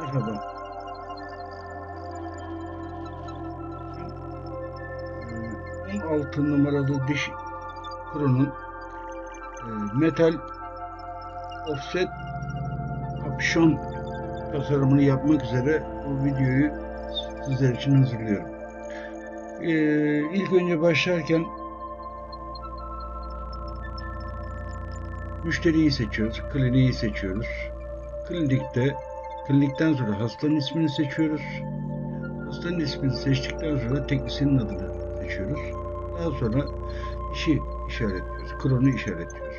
Merhaba. Ee, 16 numaralı diş kurunun e, metal offset kapşon tasarımını yapmak üzere bu videoyu sizler için hazırlıyorum. Ee, ilk önce başlarken müşteriyi seçiyoruz, kliniği seçiyoruz. Klinikte, klinikten sonra hastanın ismini seçiyoruz. Hastanın ismini seçtikten sonra teknisyenin adını seçiyoruz. Daha sonra işi işaretliyoruz, kronu işaretliyoruz.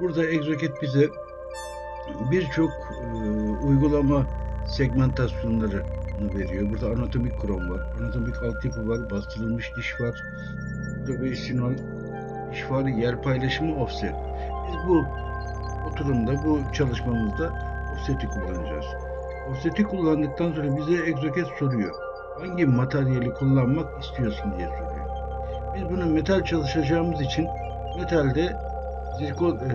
Burada Exoket bize birçok e, uygulama segmentasyonları veriyor. Burada anatomik krom var, anatomik altyapı var, bastırılmış diş var, probesyonel diş var, yer paylaşımı offset. Biz bu oturumda, bu çalışmamızda offset'i kullanacağız. Offset'i kullandıktan sonra bize Exoket soruyor. Hangi materyali kullanmak istiyorsun diye soruyor. Biz bunu metal çalışacağımız için metalde zirkon e,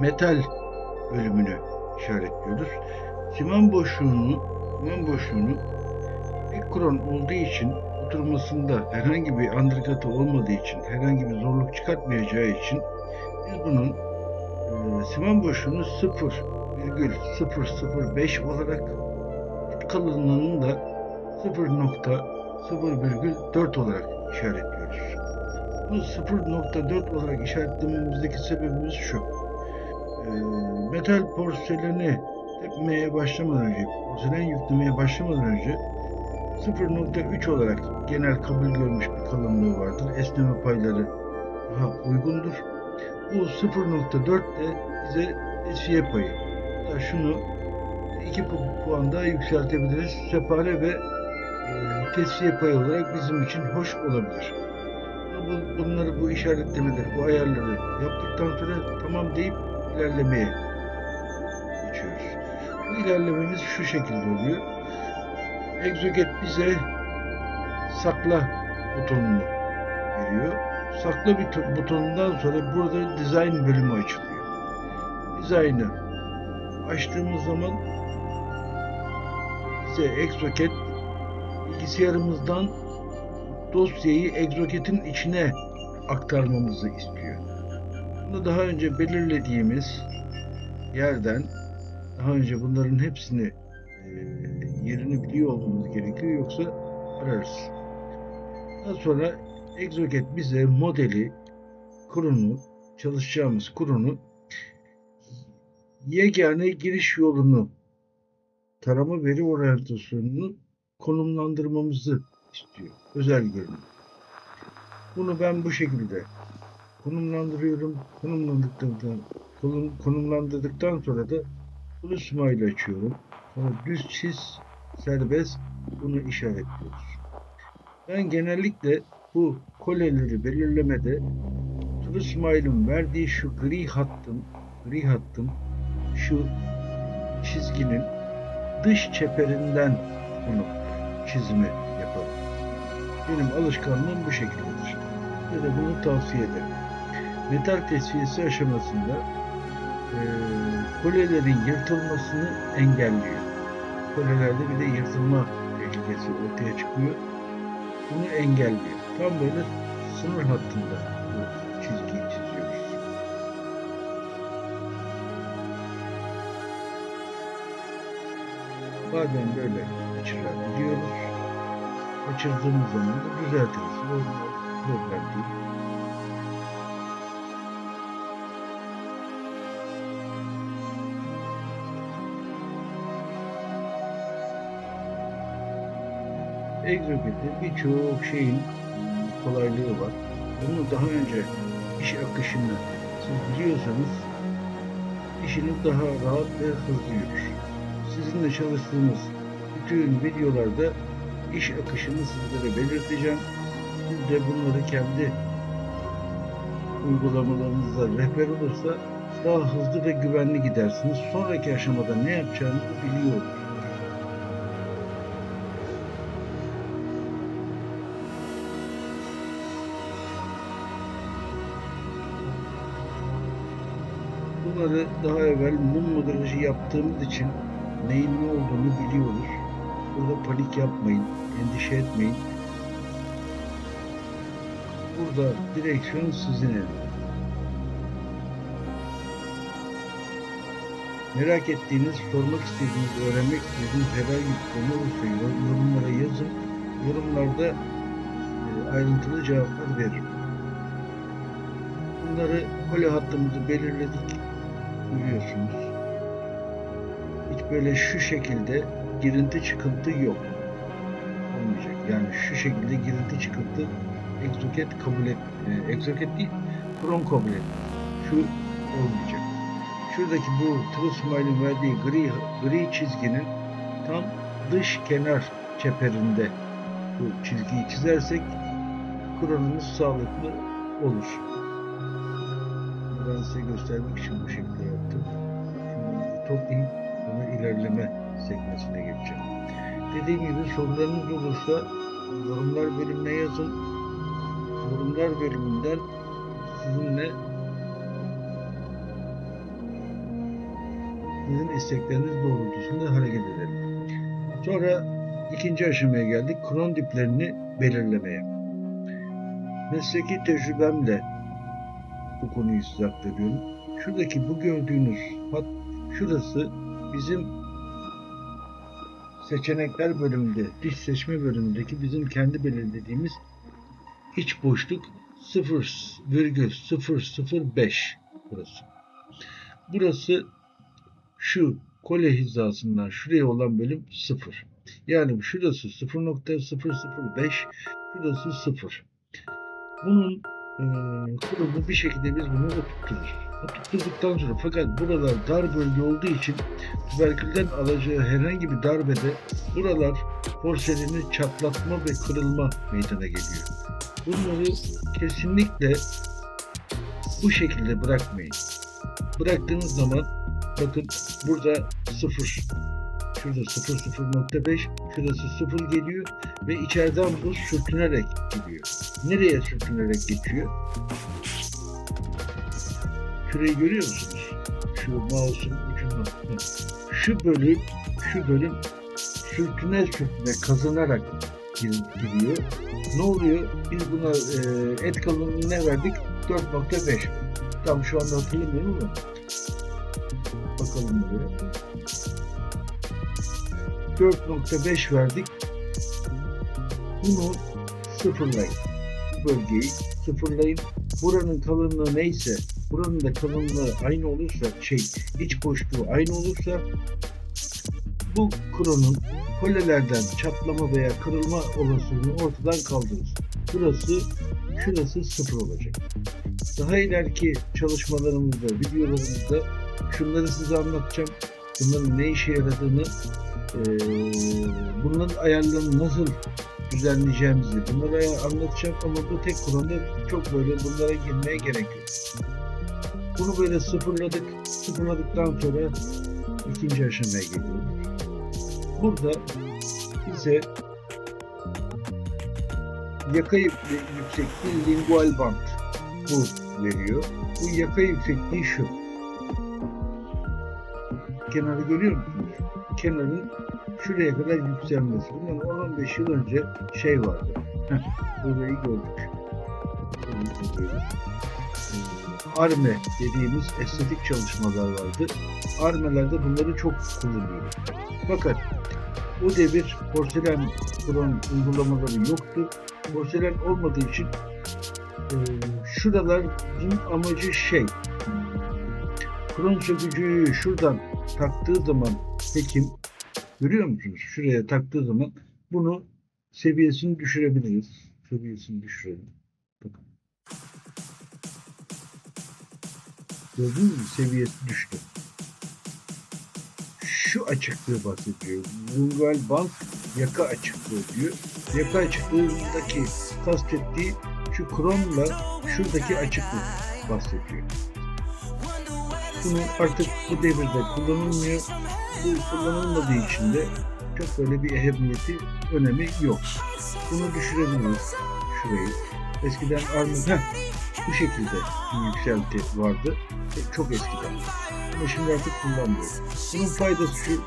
metal bölümünü işaretliyoruz. Siman boşluğunu siman boşluğunu bir kron olduğu için oturmasında herhangi bir andrikatı olmadığı için herhangi bir zorluk çıkartmayacağı için biz bunun e, siman boşluğunu 0,005 olarak bit kalınlığını da 0.0,4 olarak işaretliyoruz. Bu 0.4 olarak işaretlememizdeki sebebimiz şu. E, metal porseleni tepmeye başlamadan önce, porselen yüklemeye başlamadan önce 0.3 olarak genel kabul görmüş bir kalınlığı vardır. Esneme payları daha uygundur. Bu 0.4 de bize tesviye payı. Hatta şunu 2 pu- puan daha yükseltebiliriz. Separe ve e, tesviye payı olarak bizim için hoş olabilir. Bu- Bunları bu işaretlemeleri, bu ayarları yaptıktan sonra tamam deyip ilerlemeye geçiyoruz. Bu ilerlememiz şu şekilde oluyor. Exoget bize sakla butonunu veriyor. Sakla buto- butonundan sonra burada design bölümü açılıyor. Design'ı açtığımız zaman bize Exoket bilgisayarımızdan dosyayı Exocet'in içine aktarmamızı istiyor. Bunu daha önce belirlediğimiz yerden daha önce bunların hepsini e, yerini biliyor olmamız gerekiyor yoksa ararız. Daha sonra Exoget bize modeli, kurunu, çalışacağımız kurunu yegane giriş yolunu tarama veri oryantasyonunu konumlandırmamızı istiyor. Özel görünüm. Bunu ben bu şekilde konumlandırıyorum. Konumlandıktan, konum, konumlandırdıktan sonra da bunu smile açıyorum. Sonra düz çiz, serbest bunu işaretliyoruz. Ben genellikle bu koleleri belirlemede Smile'ın verdiği şu gri hattın, gri hattın şu çizginin dış çeperinden bunu çizimi yaparım. Benim alışkanlığım bu şekildedir. Ve de bunu tavsiye ederim. Metal tesviyesi aşamasında eee kolelerin yırtılmasını engelliyor. Kolelerde bir de yırtılma tehlikesi ortaya çıkıyor. Bunu engelliyor. Tam böyle sınır hattında bu çizgiyi çiziyoruz. Bazen böyle kaçırabiliyoruz. Kaçırdığımız zaman da düzeltiriz. O problem değil. Exoget'te birçok şeyin kolaylığı var. Bunu daha önce iş akışını siz biliyorsanız işiniz daha rahat ve hızlı yürür. Sizinle çalıştığımız bütün videolarda iş akışını sizlere belirteceğim. Siz de bunları kendi uygulamalarınızda rehber olursa daha hızlı ve güvenli gidersiniz. Sonraki aşamada ne yapacağınızı biliyor. Bunları daha evvel mum modelajı yaptığımız için neyin ne olduğunu biliyoruz. Burada panik yapmayın, endişe etmeyin. Burada direksiyon sizin elinizde. Merak ettiğiniz, sormak istediğiniz, öğrenmek istediğiniz herhangi bir konu olursa yor- yorumlara yazın. Yorumlarda e, ayrıntılı cevaplar veririm. Bunları kole hattımızı belirledik. Görüyorsunuz. Böyle şu şekilde girinti çıkıntı yok. Olmayacak. Yani şu şekilde girinti çıkıntı exoket kabul et, e, exoket değil, krom kabul et. Şu olmayacak. Şuradaki bu True Smile'in verdiği gri, gri çizginin tam dış kenar çeperinde bu çizgiyi çizersek kronumuz sağlıklı olur. Ben size göstermek için bu şekilde yaptım. Şimdi toplayayım sonra ilerleme sekmesine geçeceğim. Dediğim gibi sorularınız olursa yorumlar bölümüne yazın. Yorumlar bölümünden sizinle sizin istekleriniz doğrultusunda hareket edelim. Sonra ikinci aşamaya geldik. Kron diplerini belirlemeye. Mesleki tecrübemle bu konuyu size aktarıyorum. Şuradaki bu gördüğünüz hat, şurası bizim seçenekler bölümünde, diş seçme bölümündeki bizim kendi belirlediğimiz iç boşluk 0,005 burası. Burası şu kole hizasından şuraya olan bölüm 0. Yani şurası 0.005, şurası 0. Bunun e, kurumu bir şekilde biz bunu oturturuz. Oturturduktan sonra fakat buralar dar bölge olduğu için tüberkülden alacağı herhangi bir darbede buralar porseleni çatlatma ve kırılma meydana geliyor. Bunları kesinlikle bu şekilde bırakmayın. Bıraktığınız zaman bakın burada 0 şurada 0 0.5 şurası 0 geliyor ve içeriden bu sürtünerek gidiyor. Nereye sürtünerek geçiyor? Şurayı görüyor musunuz? Şu mouse'un. Hı. Şu bölüm, şu bölüm sürtüne sürtüne kazanarak gir- giriyor. Ne oluyor? Biz buna e, et kalınlığına ne verdik? 4.5. Tam şu anda hatırlamıyorum ama. Bakalım buraya. 4.5 verdik. Bunu sıfırlayın. Bu bölgeyi sıfırlayın. Buranın kalınlığı neyse, buranın da kalınlığı aynı olursa, şey, iç boşluğu aynı olursa bu kronun kolelerden çatlama veya kırılma olasılığını ortadan kaldırır. Burası, şurası sıfır olacak. Daha ileriki çalışmalarımızda, videolarımızda şunları size anlatacağım. Bunların ne işe yaradığını, eee, bunların ayarlarını nasıl düzenleyeceğimizi bunları anlatacağım ama bu tek konuda çok böyle bunlara girmeye gerek yok. Bunu böyle sıfırladık. Sıfırladıktan sonra ikinci aşamaya geliyoruz. Burada bize yaka yük- yüksekliği lingual band bu veriyor. Bu yaka yüksekliği şu. Kenarı görüyor musunuz? Kenarın şuraya kadar yükselmesi. Bundan 10-15 yıl önce şey vardı. Burayı gördük. Burayı görüyoruz. Arme dediğimiz estetik çalışmalar vardı. Armelerde bunları çok kullanıyoruz. Fakat o devir porselen kron uygulamaları yoktu. Porselen olmadığı için e, şuraların amacı şey kron sökücüyü şuradan taktığı zaman hekim görüyor musunuz? Şuraya taktığı zaman bunu seviyesini düşürebiliriz. Seviyesini düşürelim. Gördünüz mü? Seviyesi düştü. Şu açıklığı bahsediyor. Lingual band yaka açıklığı diyor. Yaka açıklığındaki kastettiği şu kromla şuradaki açıklık bahsediyor. Bunu artık bu devirde kullanılmıyor. Bu kullanılmadığı için de çok böyle bir ehemmiyeti, önemi yok. Bunu düşürebiliriz şurayı. Eskiden armut, bu şekilde bir yükselti vardı. E, Çok eskiden. Ama şimdi artık kullanmıyor. Bunun faydası şu.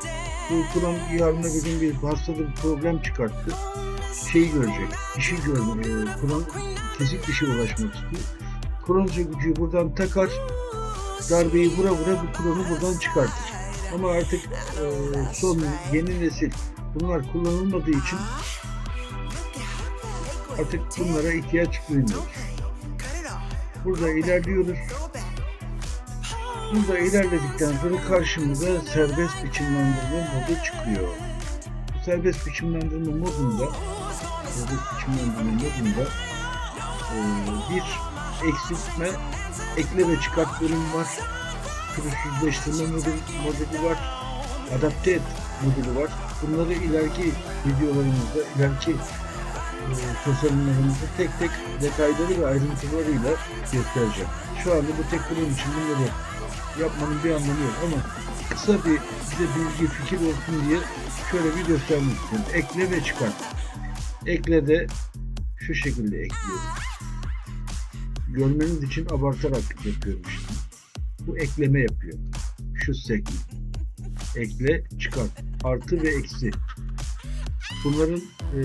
Bu Kur'an yarın öbür gün bir hastada bir problem çıkarttı. Şeyi görecek. Dişi görme. E, Kur'an kesik dişe ulaşmak istiyor. Kur'an gücüyü buradan takar. Darbeyi vura vura bu Kur'an'ı buradan çıkartır. Ama artık e, son yeni nesil bunlar kullanılmadığı için artık bunlara ihtiyaç duymuyoruz. Burada ilerliyoruz. Burada ilerledikten sonra karşımıza serbest biçimlendirme modu çıkıyor. Bu serbest biçimlendirme modunda serbest biçimlendirme modunda e, bir eksiltme, ekle ve çıkart bölüm var. Pürüzsüzleştirme modülü var. Adapte et modülü var. Bunları ileriki videolarımızda, ileriki tasarımlarımızda tek tek detayları ve ayrıntılarıyla göstereceğim. Şu anda bu tek bölüm için bunları yapmanın bir anlamı yok ama kısa bir bize bilgi fikir olsun diye şöyle bir göstermek istiyorum. Ekle ve çıkart. Ekle de şu şekilde ekliyorum. Görmeniz için abartarak yapıyorum işte. Bu ekleme yapıyor. Şu segment. Ekle, çıkart. Artı ve eksi. Bunların e,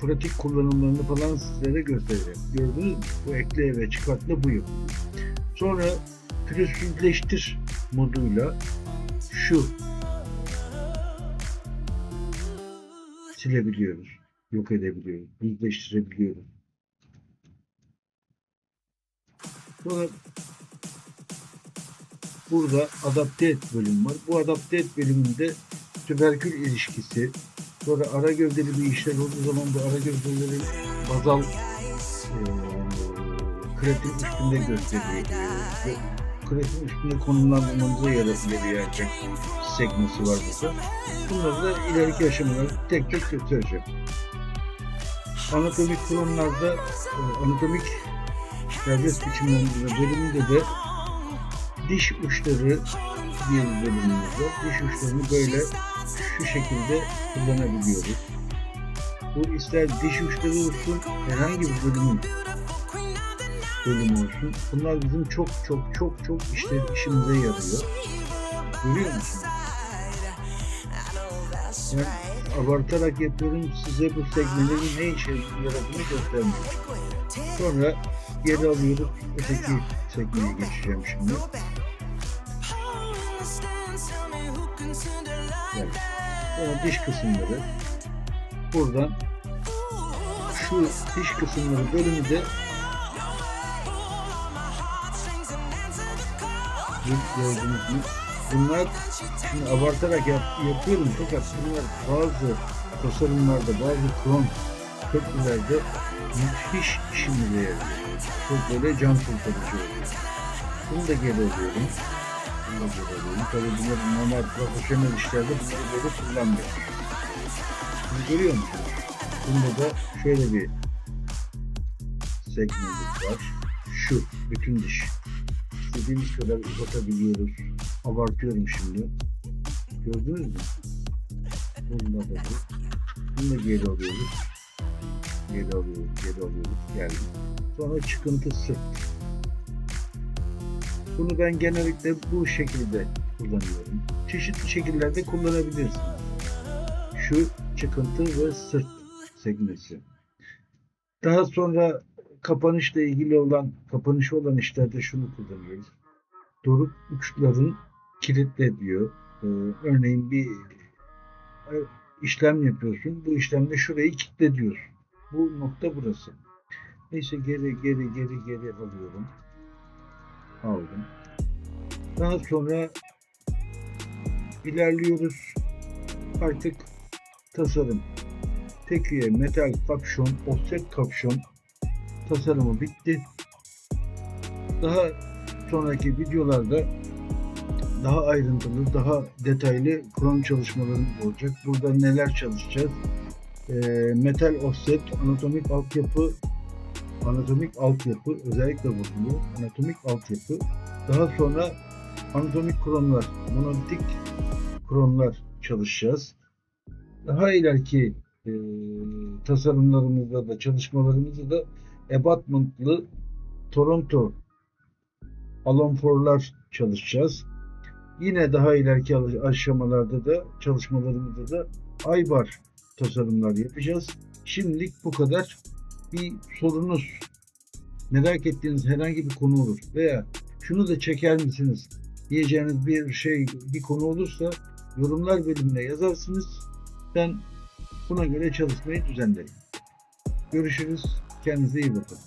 pratik kullanımlarını falan sizlere göstereceğim. Gördünüz mü? Bu ekle ve çıkartla bu yapılıyor. Sonra pürüzsüzleştir moduyla şu silebiliyoruz, yok edebiliyoruz, düzleştirebiliyoruz. Sonra burada adapte et bölüm var. Bu adapte et bölümünde tüberkül ilişkisi, sonra ara gövdeli bir işler olduğu zaman bu ara gövdelerin bazal e, kreatin üstünde gösteriyor. Ve kreatin üstünde konumlandırmamıza yarayacak segması var burada. Bunları da ileriki aşamalarda tek tek göstereceğim. Anatomik kurumlarda e, anatomik serbest biçimlendirme bölümünde de diş uçları diye bir bölümümüz var. Diş uçlarını böyle şu şekilde kullanabiliyoruz. Bu ister diş uçları olsun, herhangi bir bölümün bölümü olsun. Bunlar bizim çok çok çok çok işte işimize yarıyor. Görüyor musunuz? Ben abartarak yapıyorum size bu segmentlerin ne işe yaradığını göstermek. Sonra geri alıyoruz. Öteki sekmeye geçeceğim şimdi. Evet. Sonra diş kısımları. Buradan şu diş kısımları bölümü de gördünüz mü? Bunlar şimdi abartarak yap, yapıyorum fakat bunlar bazı tasarımlarda, bazı krom köprülerde müthiş işimize yarıyor. Çok böyle can kurtarıcı oluyor. Bunu da geri alıyorum. Geri alıyorum. Tabii bunlar normal profesyonel işlerde bunları böyle kullanmıyor. Bunu görüyor musunuz? Bunda da şöyle bir segmentimiz var. Şu, bütün diş istediğimiz kadar uzatabiliyoruz. Abartıyorum şimdi. Gördünüz mü? Bunda da bu. Bunu geri alıyoruz. Geri alıyoruz, geri alıyoruz. Geldi. Sonra çıkıntı sırt. Bunu ben genellikle bu şekilde kullanıyorum. Çeşitli şekillerde kullanabilirsiniz. Şu çıkıntı ve sırt segmesi. Daha sonra kapanışla ilgili olan, kapanışı olan işlerde şunu kullanıyoruz. Doruk uçların kilitle diyor. Ee, örneğin bir e, işlem yapıyorsun. Bu işlemde şurayı kilitle diyorsun. Bu nokta burası. Neyse geri geri geri geri alıyorum. Aldım. Daha sonra ilerliyoruz. Artık tasarım. Tek üye metal kapşon, offset kapşon tasarımı bitti. Daha sonraki videolarda daha ayrıntılı, daha detaylı krom çalışmalarımız olacak. Burada neler çalışacağız? E, metal offset, anatomik altyapı, anatomik altyapı özellikle vurguluyor. Anatomik altyapı. Daha sonra anatomik kromlar, monolitik kromlar çalışacağız. Daha ileriki e, tasarımlarımızda da çalışmalarımızda da abatment'lı Toronto Alon for'lar çalışacağız. Yine daha ileriki aşamalarda da çalışmalarımızda da Aybar tasarımlar yapacağız. Şimdilik bu kadar. Bir sorunuz, merak ettiğiniz herhangi bir konu olur veya şunu da çeker misiniz diyeceğiniz bir şey, bir konu olursa yorumlar bölümüne yazarsınız. Ben buna göre çalışmayı düzenlerim. Görüşürüz. Kendinize iyi bakın.